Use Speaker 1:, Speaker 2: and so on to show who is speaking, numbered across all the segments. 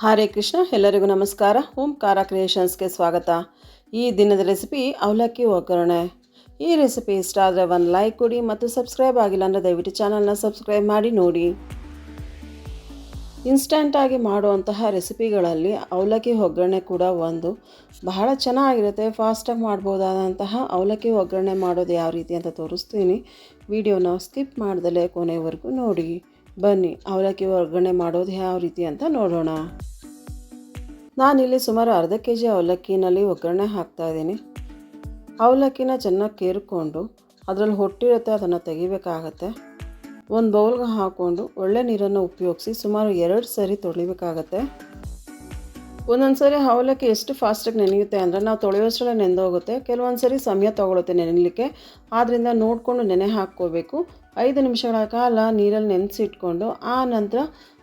Speaker 1: ಹರೇ ಕೃಷ್ಣ, ಎಲ್ಲರಿಗೂ ನಮಸ್ಕಾರ. ಓಂಕಾರ ಕ್ರಿಯೇಷನ್ಸ್ಗೆ ಸ್ವಾಗತ. ಈ ದಿನದ ರೆಸಿಪಿ ಅವಲಕ್ಕಿ ಒಗ್ಗರಣೆ. ಈ ರೆಸಿಪಿ ಇಷ್ಟ ಆದರೆ ಒಂದು ಲೈಕ್ ಕೊಡಿ ಮತ್ತು ಸಬ್ಸ್ಕ್ರೈಬ್ ಆಗಿಲ್ಲ ಅಂದರೆ ದಯವಿಟ್ಟು ಚಾನಲ್ನ ಸಬ್ಸ್ಕ್ರೈಬ್ ಮಾಡಿ ನೋಡಿ. ಇನ್ಸ್ಟೆಂಟಾಗಿ ಮಾಡುವಂತಹ ರೆಸಿಪಿಗಳಲ್ಲಿ ಅವಲಕ್ಕಿ ಒಗ್ಗರಣೆ ಕೂಡ ಒಂದು. ಬಹಳ ಚೆನ್ನಾಗಿರುತ್ತೆ ಫಾಸ್ಟಾಗಿ ಮಾಡ್ಬೋದಾದಂತಹ ಅವಲಕ್ಕಿ ಒಗ್ಗರಣೆ ಮಾಡೋದು ಯಾವ ರೀತಿ ಅಂತ ತೋರಿಸ್ತೀನಿ. ವಿಡಿಯೋನ ಸ್ಕಿಪ್ ಮಾಡ್ದಲೇ ಕೊನೆವರೆಗೂ ನೋಡಿ. ಬನ್ನಿ, ಅವಲಕ್ಕಿ ಒಗ್ಗರಣೆ ಮಾಡೋದು ಯಾವ ರೀತಿ ಅಂತ ನೋಡೋಣ. ನಾನಿಲ್ಲಿ ಸುಮಾರು ಅರ್ಧ ಕೆ ಜಿ ಅವಲಕ್ಕಿನಲ್ಲಿ ಒಗ್ಗರಣೆ ಹಾಕ್ತಾಯಿದ್ದೀನಿ ಅವಲಕ್ಕಿನ ಚೆನ್ನಾಗಿ ಕೇರ್ಕೊಂಡು ಅದರಲ್ಲಿ ಹೊಟ್ಟಿರುತ್ತೆ, ಅದನ್ನು ತೆಗಿಬೇಕಾಗತ್ತೆ. ಒಂದು ಬೌಲ್ಗೆ ಹಾಕ್ಕೊಂಡು ಒಳ್ಳೆ ನೀರನ್ನು ಉಪಯೋಗಿಸಿ ಸುಮಾರು ಎರಡು ಸರಿ ತೊಳಿಬೇಕಾಗತ್ತೆ. ಒಂದೊಂದು ಸರಿ ಅವಲಕ್ಕಿ ಎಷ್ಟು ಫಾಸ್ಟಾಗಿ ನೆನೆಯುತ್ತೆ ಅಂದರೆ ನಾವು ತೊಳೆಯೋಷ್ಟರಲ್ಲೇ ನೆಂದೋಗುತ್ತೆ. ಕೆಲವೊಂದು ಸರಿ ಸಮಯ ತೊಗೊಳುತ್ತೆ ನೆನೆಯಲಿಕ್ಕೆ ಆದ್ದರಿಂದ ನೋಡಿಕೊಂಡು ನೆನೆ ಹಾಕ್ಕೋಬೇಕು. ಐದು ನಿಮಿಷಗಳ ಕಾಲ ನೀರಲ್ಲಿ ನೆನೆಸಿಟ್ಕೊಂಡು ಆ ನಂತರ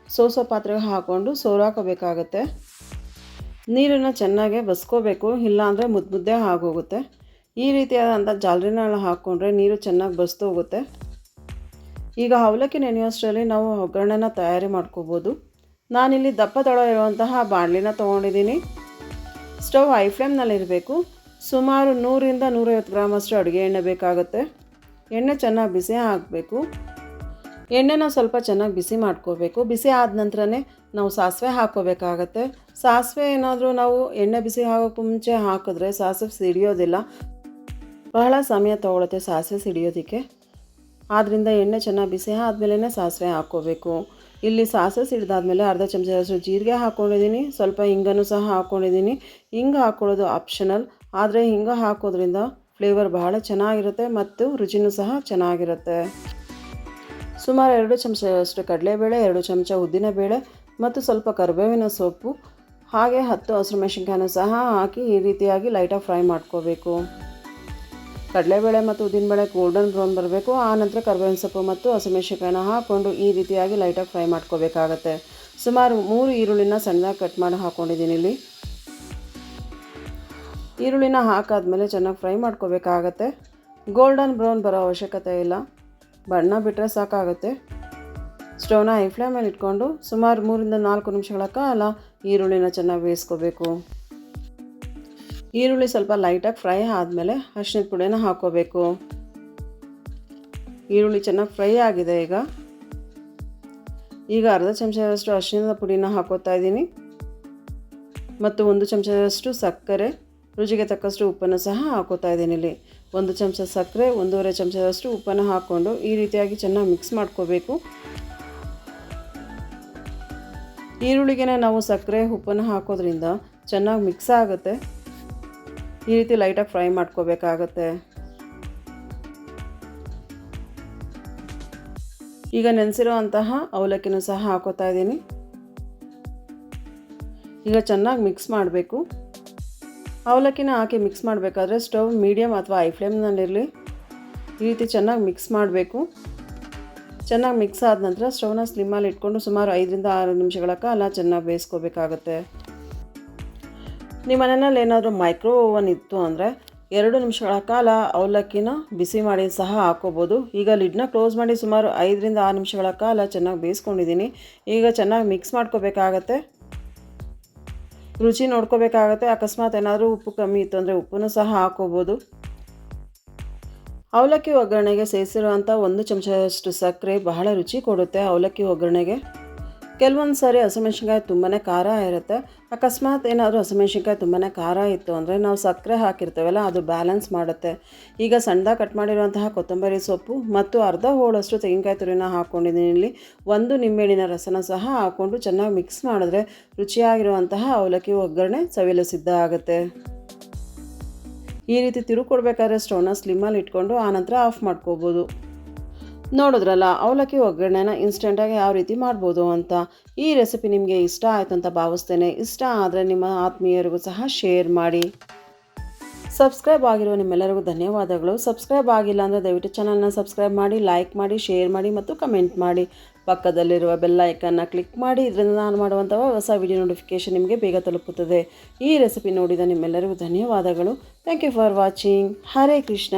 Speaker 1: ಸೋಸೋ ಪಾತ್ರೆಗೆ ಹಾಕ್ಕೊಂಡು ಸೋರಾಕೋಬೇಕಾಗತ್ತೆ ನೀರನ್ನು ಚೆನ್ನಾಗೆ ಬಸ್ಕೋಬೇಕು. ಇಲ್ಲಾಂದರೆ ಮುದ್ದು ಮುದ್ದೆ ಆಗೋಗುತ್ತೆ. ಈ ರೀತಿಯಾದಂಥ ಜಾಲರಿನ ಹಾಕ್ಕೊಂಡ್ರೆ ನೀರು ಚೆನ್ನಾಗಿ ಬಸ್ತು ಹೋಗುತ್ತೆ ಈಗ ಅವಲಕ್ಕಿ ನೆನೆಯೋಷ್ಟರಲ್ಲಿ ನಾವು ಒಗ್ಗರಣೆನ ತಯಾರಿ ಮಾಡ್ಕೋಬೋದು. ನಾನಿಲ್ಲಿ ದಪ್ಪ ತಳ ಇರುವಂತಹ ಬಾಣಲಿನ ತೊಗೊಂಡಿದ್ದೀನಿ. ಸ್ಟವ್ ಹೈ ಫ್ಲೇಮ್ನಲ್ಲಿರಬೇಕು. ಸುಮಾರು ನೂರಿಂದ ನೂರೈವತ್ತು ಗ್ರಾಮಷ್ಟು ಅಡುಗೆ ಎಣ್ಣೆ ಬೇಕಾಗುತ್ತೆ. ಎಣ್ಣೆ ಚೆನ್ನಾಗಿ ಬಿಸಿ ಹಾಕಬೇಕು ಎಣ್ಣೆನ ಸ್ವಲ್ಪ ಚೆನ್ನಾಗಿ ಬಿಸಿ ಮಾಡ್ಕೋಬೇಕು. ಬಿಸಿ ಆದ ನಂತರನೇ ನಾವು ಸಾಸಿವೆ ಹಾಕ್ಕೋಬೇಕಾಗತ್ತೆ ಸಾಸಿವೆ ಏನಾದರೂ ನಾವು ಎಣ್ಣೆ ಬಿಸಿ ಹಾಕೋಕ್ಕೆ ಮುಂಚೆ ಹಾಕಿದ್ರೆ ಸಾಸಿವೆ ಸಿಡಿಯೋದಿಲ್ಲ. ಬಹಳ ಸಮಯ ತೊಗೊಳುತ್ತೆ ಸಾಸಿವೆ ಸಿಡಿಯೋದಕ್ಕೆ. ಆದ್ದರಿಂದ ಎಣ್ಣೆ ಚೆನ್ನಾಗಿ ಬಿಸಿ ಆದಮೇಲೆ ಸಾಸಿವೆ ಹಾಕ್ಕೋಬೇಕು ಇಲ್ಲಿ ಸಾಸಿವೆ ಸಿಡಿದಾದಮೇಲೆ ಅರ್ಧ ಚಮಚದಷ್ಟು ಜೀರಿಗೆ ಹಾಕ್ಕೊಂಡಿದ್ದೀನಿ ಸ್ವಲ್ಪ ಹಿಂಗನ್ನು ಸಹ ಹಾಕ್ಕೊಂಡಿದ್ದೀನಿ ಹಿಂಗೆ ಹಾಕ್ಕೊಳ್ಳೋದು ಆಪ್ಷನಲ್ ಆದರೆ ಹಿಂಗೆ ಹಾಕೋದ್ರಿಂದ ಫ್ಲೇವರ್ ಬಹಳ ಚೆನ್ನಾಗಿರುತ್ತೆ ಮತ್ತು ರುಚಿನೂ ಸಹ ಚೆನ್ನಾಗಿರುತ್ತೆ. ಸುಮಾರು ಎರಡು ಚಮಚದಷ್ಟು ಕಡಲೆಬೇಳೆ, ಎರಡು ಚಮಚ ಉದ್ದಿನಬೇಳೆ ಮತ್ತು ಸ್ವಲ್ಪ ಕರಿಬೇವಿನ ಸೊಪ್ಪು, ಹಾಗೆ ಹತ್ತು ಹಸಿರು ಮೆಣಸಿನ್ಕಾಯನ್ನು ಸಹ ಹಾಕಿ ಈ ರೀತಿಯಾಗಿ ಲೈಟಾಗಿ ಫ್ರೈ ಮಾಡ್ಕೋಬೇಕು. ಕಡಲೆಬೇಳೆ ಮತ್ತು ಉದ್ದಿನಬೇಳೆ ಗೋಲ್ಡನ್ ಬ್ರೌನ್ ಬರಬೇಕು. ಆ ನಂತರ ಕರಿಬೇವಿನ ಸೊಪ್ಪು ಮತ್ತು ಹಸಿಮೆಣಸಿನಕಾಯಿನ ಹಾಕ್ಕೊಂಡು ಈ ರೀತಿಯಾಗಿ ಲೈಟಾಗಿ ಫ್ರೈ ಮಾಡ್ಕೋಬೇಕಾಗತ್ತೆ. ಸುಮಾರು ಮೂರು ಈರುಳ್ಳಿನ ಸಣ್ಣದಾಗಿ ಕಟ್ ಮಾಡಿ ಹಾಕ್ಕೊಂಡಿದ್ದೀನಿ ಇಲ್ಲಿ. ಈರುಳ್ಳಿನ ಹಾಕಾದ್ಮೇಲೆ ಚೆನ್ನಾಗಿ ಫ್ರೈ ಮಾಡ್ಕೋಬೇಕಾಗತ್ತೆ. ಗೋಲ್ಡನ್ ಬ್ರೌನ್ ಬರೋ ಅವಶ್ಯಕತೆ ಇಲ್ಲ. ಬಣ್ಣ ಬಿಟ್ಟರೆ ಸಾಕಾಗುತ್ತೆ. ಸ್ಟವ್ನ ಹೈ ಫ್ಲೇಮಲ್ಲಿ ಇಟ್ಕೊಂಡು ಸುಮಾರು ಮೂರಿಂದ ನಾಲ್ಕು ನಿಮಿಷಗಳ ಕಾಲ ಈರುಳ್ಳಿನ ಚೆನ್ನಾಗಿ ಬೇಯಿಸ್ಕೋಬೇಕು. ಈರುಳ್ಳಿ ಸ್ವಲ್ಪ ಲೈಟಾಗಿ ಫ್ರೈ ಆದಮೇಲೆ ಅರ್ಶಿನದ ಪುಡಿನ ಹಾಕ್ಕೋಬೇಕು ಈರುಳ್ಳಿ ಚೆನ್ನಾಗಿ ಫ್ರೈ ಆಗಿದೆ ಈಗ. ಈಗ ಅರ್ಧ ಚಮಚದಷ್ಟು ಅರಿಶಿಣದ ಪುಡಿನ ಹಾಕೋತಾ ಇದ್ದೀನಿ. ಮತ್ತು ಒಂದು ಚಮಚದಷ್ಟು ಸಕ್ಕರೆ, ರುಚಿಗೆ ತಕ್ಕಷ್ಟು ಉಪ್ಪನ್ನು ಸಹ ಹಾಕೋತಾ ಇದ್ದೀನಿ ಇಲ್ಲಿ. ಒಂದು ಚಮಚ ಸಕ್ಕರೆ, ಒಂದೂವರೆ ಚಮಚದಷ್ಟು ಉಪ್ಪನ್ನು ಹಾಕ್ಕೊಂಡು ಈ ರೀತಿಯಾಗಿ ಚೆನ್ನಾಗಿ ಮಿಕ್ಸ್ ಮಾಡ್ಕೋಬೇಕು. ಈರುಳ್ಳಿಗೆ ನಾವು ಸಕ್ಕರೆ, ಉಪ್ಪನ್ನು ಹಾಕೋದ್ರಿಂದ ಚೆನ್ನಾಗಿ ಮಿಕ್ಸ್ ಆಗುತ್ತೆ. ಈ ರೀತಿ ಲೈಟಾಗಿ ಫ್ರೈ ಮಾಡ್ಕೋಬೇಕಾಗತ್ತೆ. ಈಗ ನೆನೆಸಿರೋ ಅಂತಹ ಅವಲಕ್ಕಿನೂ ಸಹ ಹಾಕೋತಾ ಇದ್ದೀನಿ. ಈಗ ಚೆನ್ನಾಗಿ ಮಿಕ್ಸ್ ಮಾಡಬೇಕು. ಅವಲಕ್ಕಿನ ಹಾಕಿ ಮಿಕ್ಸ್ ಮಾಡಬೇಕಾದ್ರೆ ಸ್ಟವ್ ಮೀಡಿಯಮ್ ಅಥವಾ ಐ ಫ್ಲೇಮ್ನಲ್ಲಿರಲಿ ಈ ರೀತಿ ಚೆನ್ನಾಗಿ ಮಿಕ್ಸ್ ಮಾಡಬೇಕು. ಚೆನ್ನಾಗಿ ಮಿಕ್ಸ್ ಆದ ನಂತರ ಸ್ಟವ್ನ ಸ್ಲಿಮ್ಮಲ್ಲಿ ಇಟ್ಕೊಂಡು ಸುಮಾರು ಐದರಿಂದ ಆರು ನಿಮಿಷಗಳ ಕಾಲ ಚೆನ್ನಾಗಿ ಬೇಯಿಸ್ಕೋಬೇಕಾಗತ್ತೆ. ನಿಮ್ಮ ಮನೆಯಲ್ಲಿ ಏನಾದರೂ ಮೈಕ್ರೋ ಓವನ್ ಇತ್ತು ಅಂದರೆ ಎರಡು ನಿಮಿಷಗಳ ಕಾಲ ಅವಲಕ್ಕಿನ ಬಿಸಿ ಮಾಡಿ ಸಹ ಹಾಕೋಬೋದು. ಈಗ ಲಿಡ್ನ ಕ್ಲೋಸ್ ಮಾಡಿ ಸುಮಾರು ಐದರಿಂದ ಆರು ನಿಮಿಷಗಳ ಕಾಲ ಚೆನ್ನಾಗಿ ಬೇಯಿಸ್ಕೊಂಡಿದ್ದೀನಿ. ಈಗ ಚೆನ್ನಾಗಿ ಮಿಕ್ಸ್ ಮಾಡ್ಕೋಬೇಕಾಗತ್ತೆ. ರುಚಿ ನೋಡ್ಕೋಬೇಕಾಗತ್ತೆ. ಅಕಸ್ಮಾತ್ ಏನಾದರೂ ಉಪ್ಪು ಕಮ್ಮಿ ಇತ್ತು ಅಂದರೆ ಉಪ್ಪನ್ನು ಸಹ ಹಾಕೋಬೋದು. ಅವಲಕ್ಕಿ ಒಗ್ಗರಣೆಗೆ ಸೇರಿಸಿರುವಂಥ ಒಂದು ಚಮಚದಷ್ಟು ಸಕ್ಕರೆ ಬಹಳ ರುಚಿ ಕೊಡುತ್ತೆ ಅವಲಕ್ಕಿ ಒಗ್ಗರಣೆಗೆ. ಕೆಲವೊಂದು ಸಾರಿ ಹಸಿಮೆಣ್ಸಿನ್ಕಾಯಿ ತುಂಬಾ ಖಾರ ಇರುತ್ತೆ. ಅಕಸ್ಮಾತ್ ಏನಾದರೂ ಹಸಿಮೆಣ್ಸಿನ್ಕಾಯಿ ತುಂಬಾ ಖಾರ ಇತ್ತು ಅಂದರೆ ನಾವು ಸಕ್ಕರೆ ಹಾಕಿರ್ತೇವಲ್ಲ, ಅದು ಬ್ಯಾಲೆನ್ಸ್ ಮಾಡುತ್ತೆ. ಈಗ ಸಣ್ಣದಾಗಿ ಕಟ್ ಮಾಡಿರುವಂತಹ ಕೊತ್ತಂಬರಿ ಸೊಪ್ಪು ಮತ್ತು ಅರ್ಧ ಹೋಳಷ್ಟು ತೆಂಗಿನಕಾಯಿ ತುರಿನ ಹಾಕ್ಕೊಂಡಿದ್ದೀನಿ ಇಲ್ಲಿ ಒಂದು ನಿಂಬೆಹಣ್ಣಿನ ರಸನ ಸಹ ಹಾಕ್ಕೊಂಡು ಚೆನ್ನಾಗಿ ಮಿಕ್ಸ್ ಮಾಡಿದ್ರೆ ರುಚಿಯಾಗಿರುವಂತಹ ಅವಲಕ್ಕಿ ಒಗ್ಗರಣೆ ಸವಿಯಲು ಸಿದ್ಧ ಆಗುತ್ತೆ. ಈ ರೀತಿ ತಿರುಗಿ ಕೊಡಬೇಕಾದ್ರೆ ಸ್ಟವ್ನ ಸ್ಲಿಮ್ಮಲ್ಲಿ ಇಟ್ಕೊಂಡು ಆನಂತರ ಆಫ್ ಮಾಡ್ಕೋಬೋದು. ನೋಡಿದ್ರಲ್ಲ, ಅವಲಕ್ಕಿ ಒಗ್ಗರಣೆನ ಇನ್ಸ್ಟೆಂಟಾಗಿ ಯಾವ ರೀತಿ ಮಾಡ್ಬೋದು ಅಂತ. ಈ ರೆಸಿಪಿ ನಿಮಗೆ ಇಷ್ಟ ಆಯಿತು ಅಂತ ಭಾವಿಸ್ತೇನೆ. ಇಷ್ಟ ಆದರೆ ನಿಮ್ಮ ಆತ್ಮೀಯರಿಗೂ ಸಹ ಶೇರ್ ಮಾಡಿ. ಸಬ್ಸ್ಕ್ರೈಬ್ ಆಗಿರುವ ನಿಮ್ಮೆಲ್ಲರಿಗೂ ಧನ್ಯವಾದಗಳು. ಸಬ್ಸ್ಕ್ರೈಬ್ ಆಗಿಲ್ಲ ಅಂದರೆ ದಯವಿಟ್ಟು ಚಾನಲ್ನ ಸಬ್ಸ್ಕ್ರೈಬ್ ಮಾಡಿ ಲೈಕ್ ಮಾಡಿ ಶೇರ್ ಮಾಡಿ ಮತ್ತು ಕಮೆಂಟ್ ಮಾಡಿ. ಪಕ್ಕದಲ್ಲಿರುವ ಬೆಲ್ ಐಕನ್ನ ಕ್ಲಿಕ್ ಮಾಡಿ. ಇದರಿಂದ ನಾನು ಮಾಡುವಂಥ ಹೊಸ ವಿಡಿಯೋ ನೋಟಿಫಿಕೇಷನ್ ನಿಮಗೆ ಬೇಗ ತಲುಪುತ್ತದೆ. ಈ ರೆಸಿಪಿ ನೋಡಿದ ನಿಮ್ಮೆಲ್ಲರಿಗೂ ಧನ್ಯವಾದಗಳು. Thank you for watching Hare Krishna